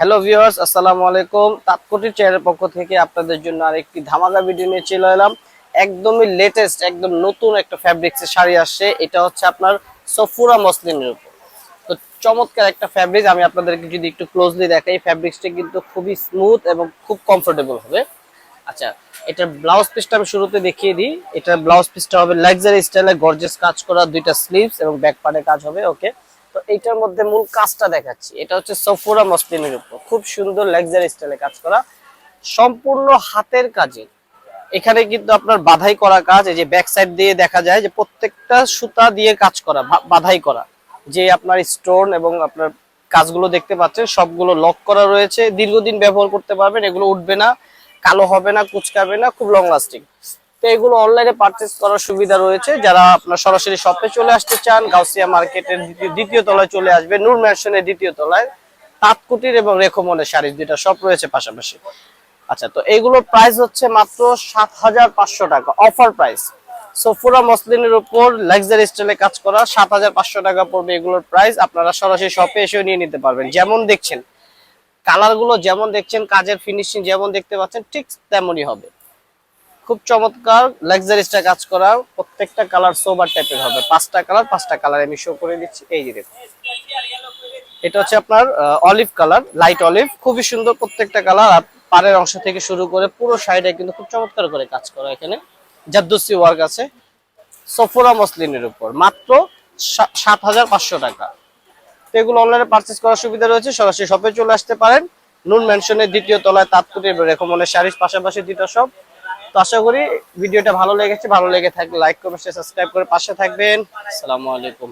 Hello viewers আসসালামু আলাইকুম। তাৎকটির চেয়ারের পক্ষ থেকে আপনাদের জন্য আরেকটি ধামাকা ভিডিও নিয়ে চলে এলাম। একদমই লেটেস্ট একদম নতুন একটা ফ্যাব্রিক্সের শাড়ি আসছে। এটা হচ্ছে আপনার সফুরা মসলিনের উপর। তো চমৎকার একটা ফ্যাব্রিক আমি আপনাদেরকে যদি একটু ক্লোজলি দেখাই ফ্যাব্রিক্সটা কিন্তু খুবই স্মুথ এবং খুব কমফোর্টেবল হবে। আচ্ছা এটার ব্লাউজ পিসটা আমি শুরুতে দেখিয়ে দিই। এটার ব্লাউজ পিসটা হবে লাক্সারি স্টাইলে গর্জিয়াস কাজ করা দুইটা স্লিভস এবং ব্যাক পার্টে কাজ হবে ওকে তো এইটার মধ্যে মূল কাজটা দেখাচ্ছি। এটা হচ্ছে সফুরা মসলিনের উপর। খুব সুন্দর লাক্সারি স্টাইলে কাজ করা। সম্পূর্ণ হাতের কাজে। এখানে কিন্তু আপনার বাধাই করা কাজ, এই যে ব্যাক সাইড দিয়ে দেখা যায় যে প্রত্যেকটা সুতা দিয়ে কাজ করা বাধাই করা। যে আপনার স্টোন এবং আপনার কাজগুলো দেখতে পাচ্ছেন, সবগুলো লক করা রয়েছে। দীর্ঘদিন ব্যবহার করতে পারবেন, এগুলো উঠবে না, কালো হবে না, কুচকাবে না, খুব লং লাস্টিং তো এগুলো অনলাইনে পারচেস করার সুবিধা রয়েছে। যারা আপনার সরাসরি শপে চলে আসতে চান, গাউসিয়া মার্কেটের দ্বিতীয়- তলায় চলে আসবে, নূর ম্যানশনের দ্বিতীয় তলায়। তাঁতকুটির এবং রেখমনের শাড়ি দুইটা সব রয়েছে পাশাপাশি। আচ্ছা তো এইগুলোর প্রাইস হচ্ছে মাত্র সাত হাজার পাঁচশো টাকা অফার প্রাইস সোফুরা মসলিনের উপর লাক্সারি স্টাইলে কাজ করা, সাত হাজার পাঁচশো টাকা পড়বে এগুলোর প্রাইস আপনারা সরাসরি শপে এসেও নিয়ে নিতে পারবেন। যেমন দেখছেন কালারগুলো যেমন দেখছেন, কাজের ফিনিশিং যেমন দেখতে পাচ্ছেন, ঠিক তেমনই হবে। খুব চমৎকার লাক্সারি স্টাইল কাজ করা, প্রত্যেকটা কালার সোবার টাইপের হবে। পাঁচটা কালার পাঁচটা কালার আমি শো করে দিচ্ছি। এই যে দেখুন। এটা হচ্ছে আপনার অলিভ কালার লাইট অলিভ খুবই সুন্দর প্রত্যেকটা কালার আর পাড়ের অংশ থেকে শুরু করে পুরো সাইডে কিন্তু খুব চমৎকার করে কাজ করা এখানে। জাদ্দুসি ওয়ার্ক আছে। সফোরা মসলিনের উপর। মাত্র সাত হাজার পাঁচশো টাকা। তো এগুলো অনলাইনে পারচেস করার সুবিধা রয়েছে। সরাসরি শপে চলে আসতে পারেন। নুন মেনশনের দ্বিতীয় তলায় তাৎকুটি রেকমনের শাড়ির পাশাপাশি দুটো শপ তো আশা করি ভিডিওটা ভালো লেগেছে, ভালো লেগে থাকলে লাইক কমেন্ট সাবস্ক্রাইব করে পাশে থাকবেন। আসসালামু আলাইকুম।